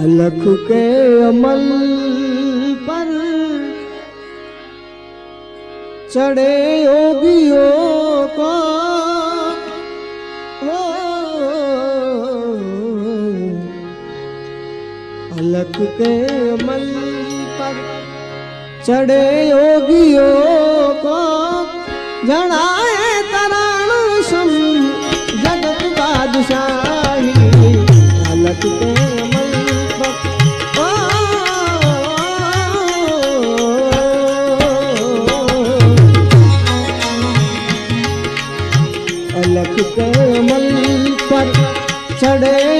अलख के अमल पर चढ़े योगियों को अलख के अमल पर चढ़े योगियों को जड़ा અલખ કમલ પર ચડે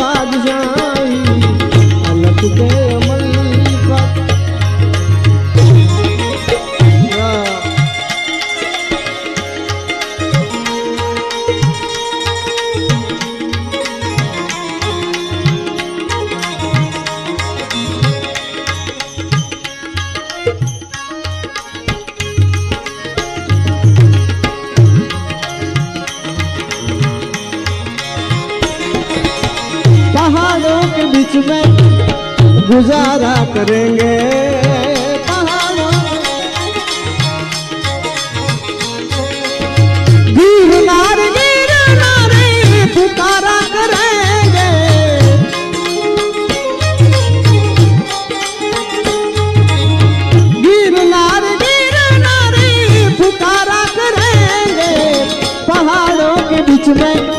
बादशाही अलग के में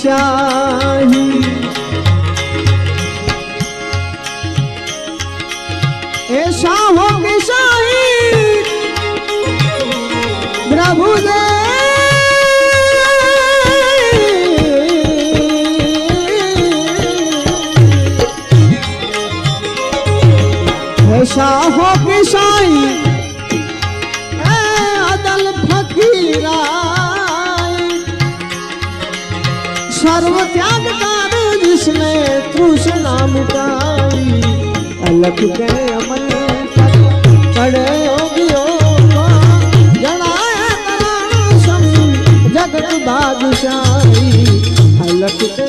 શાહી એ શાહો કે શાહી પ્રભુ શાહ લખ કે અમલ પડ્યો ગયો જણાય જગત બાદશાહી લખ કે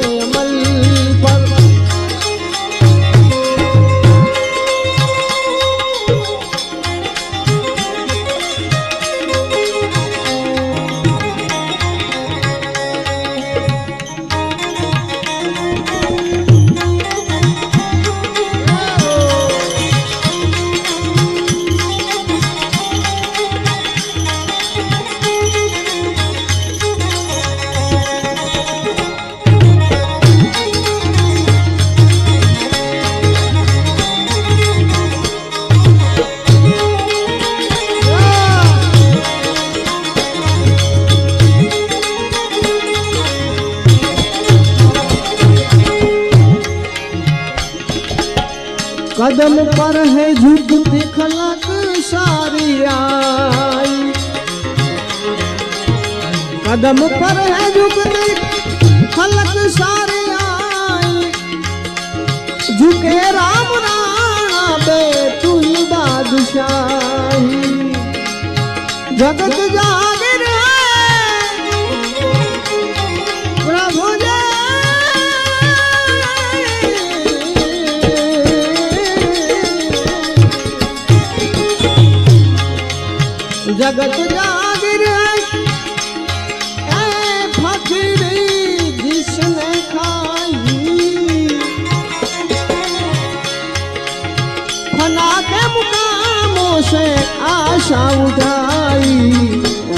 जगत जागिर प्रभु जगत जागिर खाई। के मुकामों से आशा उठाई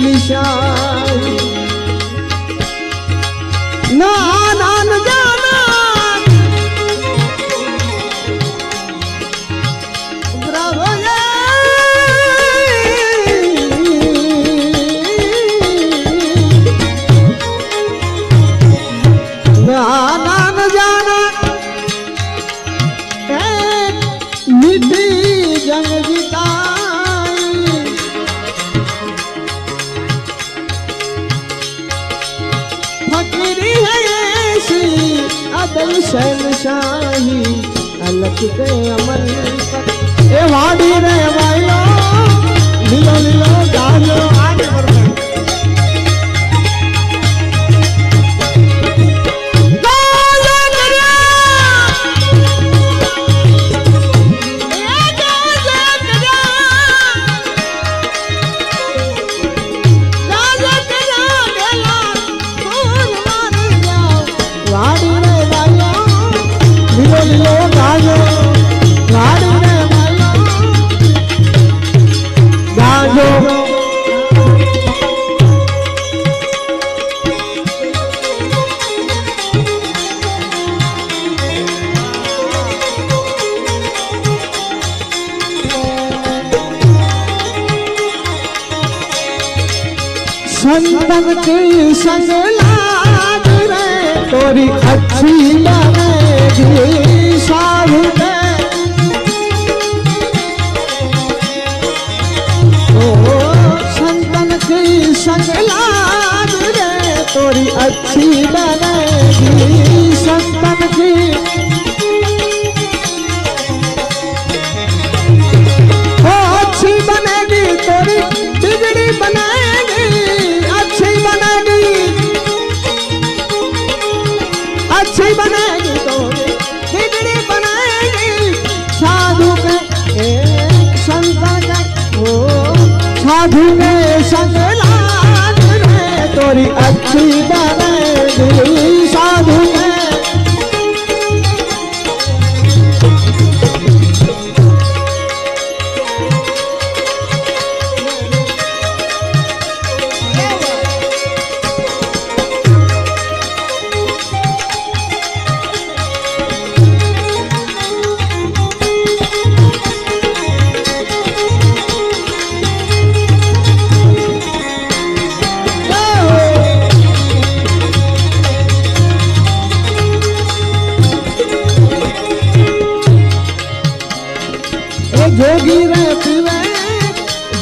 નિશાન. ના ગઈ અમલ એ વાડી રે संग लाग रे, तोरी अच्छी बनेगी साहू दे। ओ संतन की संग लाग रे, तोरी अच्छी बनेगी अच्छी बनेगी तो बिगड़ी बनाएगी। साधु के संग साधु के संग तोरी अच्छी बनेगी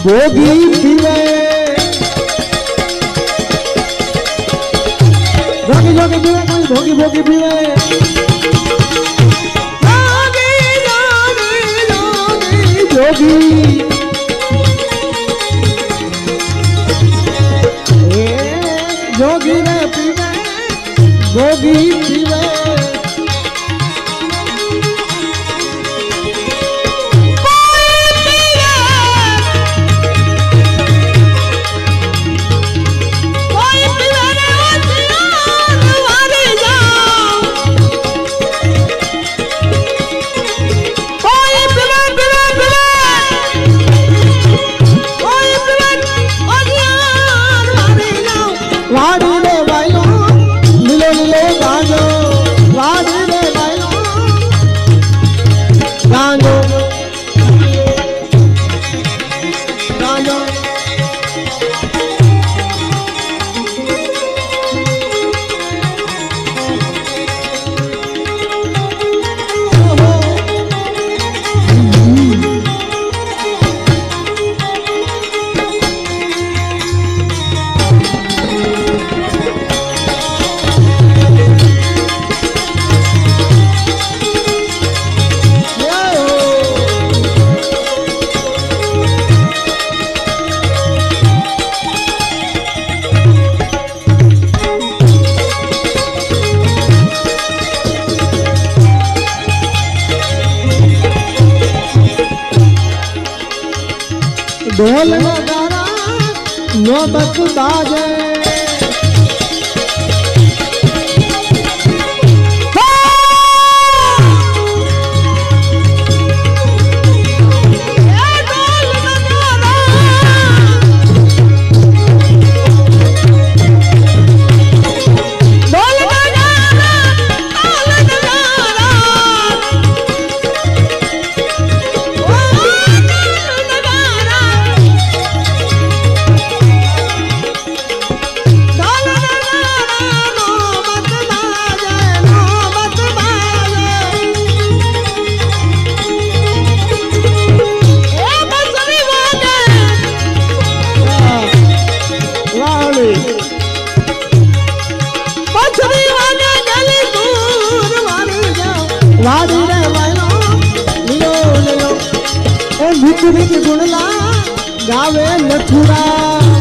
ભોગી પીવે જોગી જોગી પીવે કોઈ ભોગી ભોગી પીવે જોગી, જોગી, ને પીવે ભોગી नौबत बाजे। વાડી રે વાયલો લીલો લીલો. એ ભીત ગુણલા ગાવે નથુરા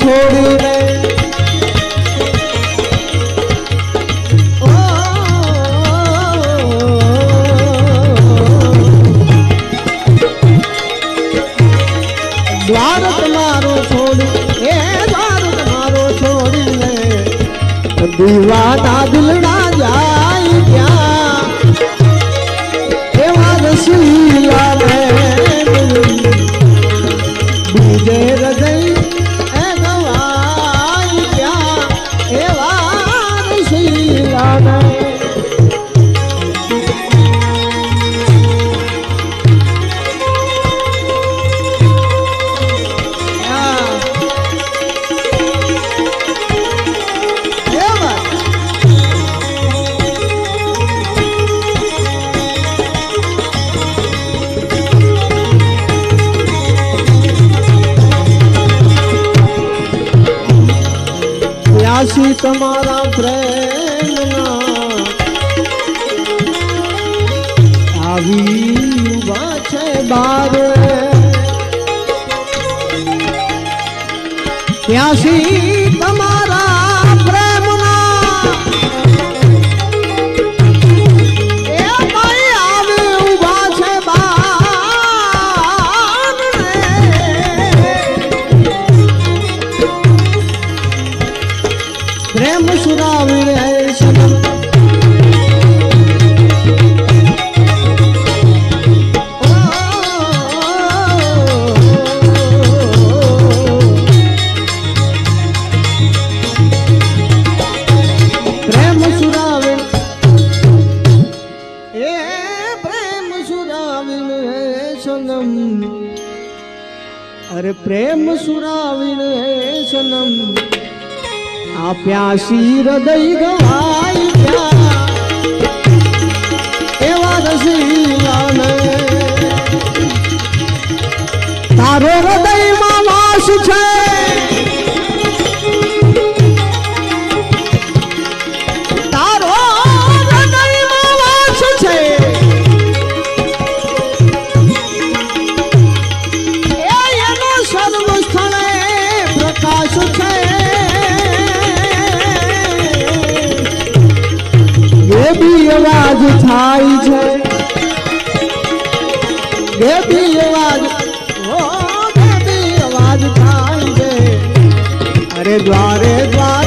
છોડીને ઓ, દ્વાર તમારો છોડી એ દ્વાર તમારો છોડીને દીવાના દિલડા પ્યાસી તમારા પ્રેમના આવી છે બારે. પ્યાસી પ્યાસી હૃદય ગવાઈ ત્યાં. એવા રસીલાને. તારો હૃદયમાં વાસ છે. અવાજ થાય છે. બેબી અવાજ ઓ બેબી અવાજ થાય છે. અરે દ્વારે દ્વાર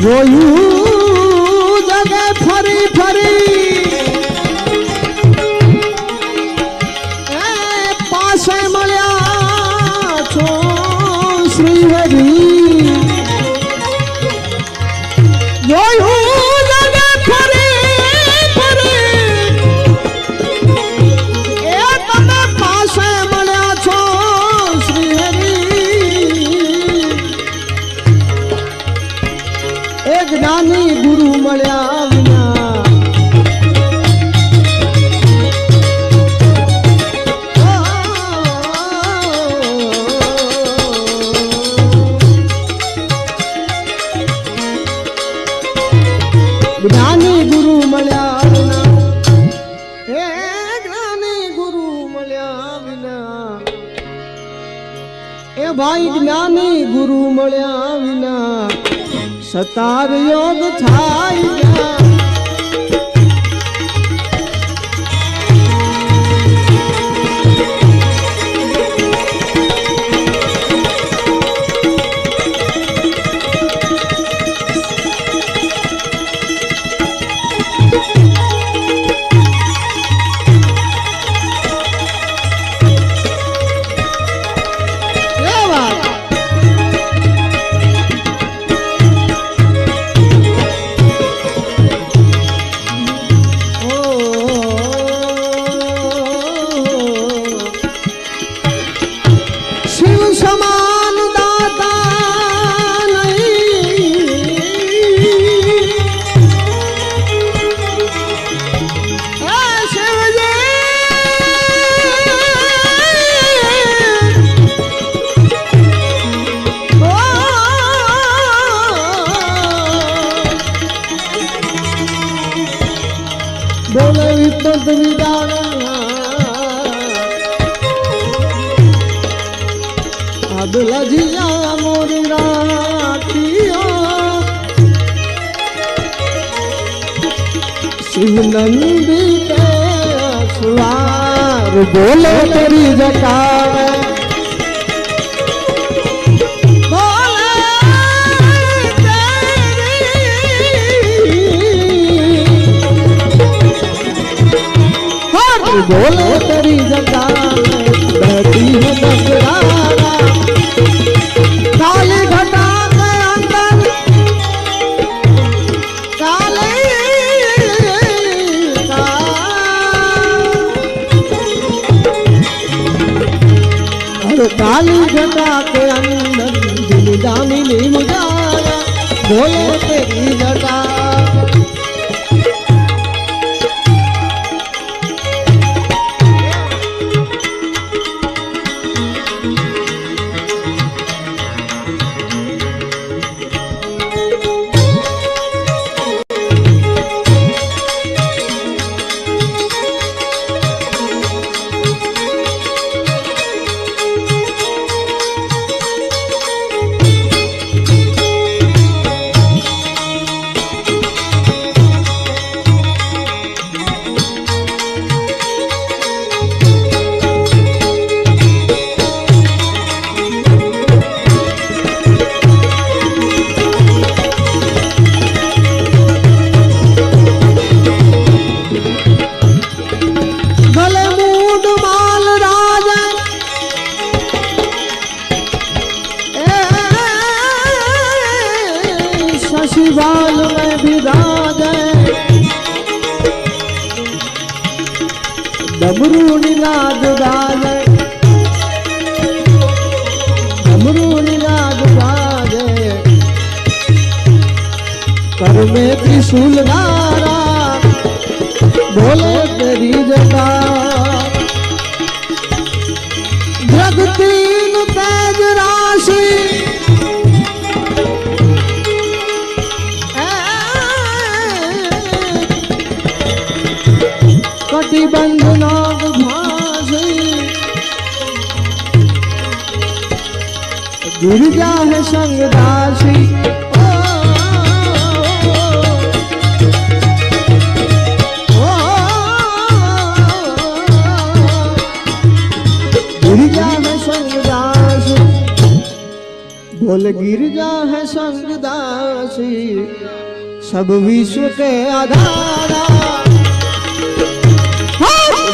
જોયું. જ્ઞાની ગુરુ મળ્યા વિના. હે જ્ઞાની ગુરુ મળ્યા વિના. એ ભાઈ જ્ઞાની ગુરુ મળ્યા વિના. સતાર યોગ થાય সমান नंदी के सुवार बोले तेरी जटावे। बोले तेरी। जटा बोले तेरी जटा। तेज राशि। कटिबंध नाग भाषी। गिरजा है संगदासी गिरजा गिरजा है संगदासी सब विश्व के आधारा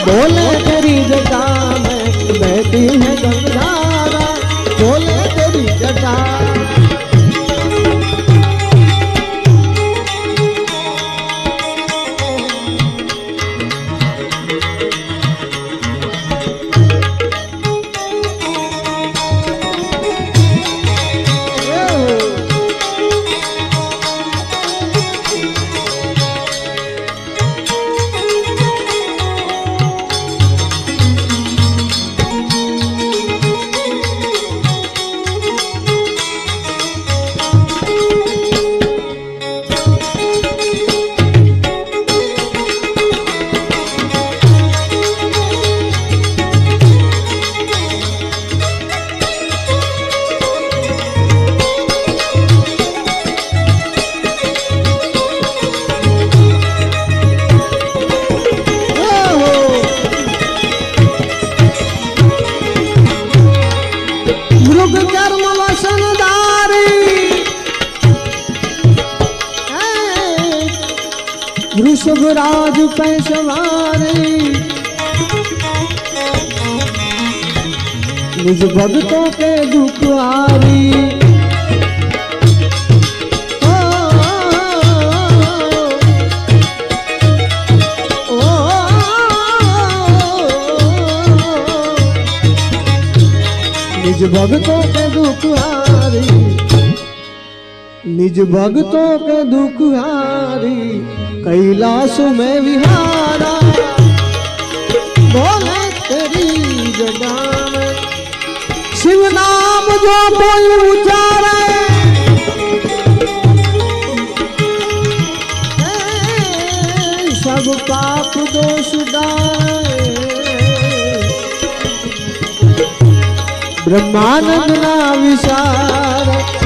बोले तेरी जटा में बैठी है गंगारा, बोले तेरी जटा राज पे निज भगतों के दुखहारी निज भगतों के दुखहारी निज भगतों के दुखहारी कैलाश में विहारा बोले तेरी जगह शिव नाम जो कोई उचारे सब पाप दोष डाए ब्रह्मानंद ना विचार